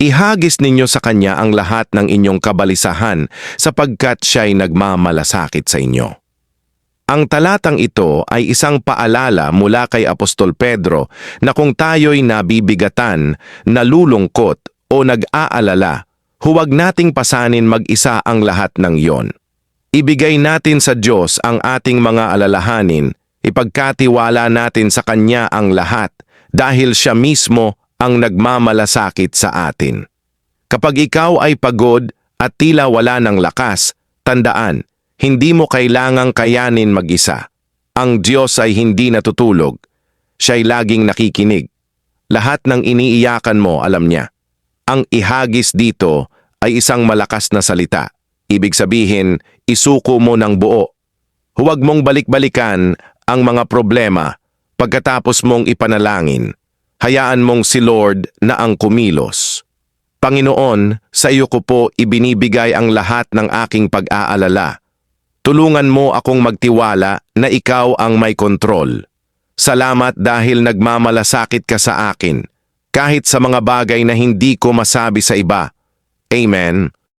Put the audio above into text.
Ihagis ninyo sa Kanya ang lahat ng inyong kabalisahan sapagkat siya'y nagmamalasakit sa inyo. Ang talatang ito ay isang paalala mula kay Apostol Pedro na kung tayo'y nabibigatan, nalulungkot o nag-aalala, huwag nating pasanin mag-isa ang lahat ng iyon. Ibigay natin sa Diyos ang ating mga alalahanin, ipagkatiwala natin sa Kanya ang lahat dahil Siya mismo ang nagmamalasakit sa atin. Kapag ikaw ay pagod at tila wala ng lakas, tandaan, hindi mo kailangang kayanin mag-isa. Ang Diyos ay hindi natutulog. Siya'y laging nakikinig. Lahat ng iniiyakan mo, alam niya. Ang ihagis dito ay isang malakas na salita. Ibig sabihin, isuko mo ng buo. Huwag mong balik-balikan ang mga problema pagkatapos mong ipanalangin. Hayaan mong si Lord na ang kumilos. Panginoon, sa iyo ko po ibinibigay ang lahat ng aking pag-aalala. Tulungan mo akong magtiwala na ikaw ang may kontrol. Salamat dahil nagmamalasakit ka sa akin, kahit sa mga bagay na hindi ko masabi sa iba. Amen.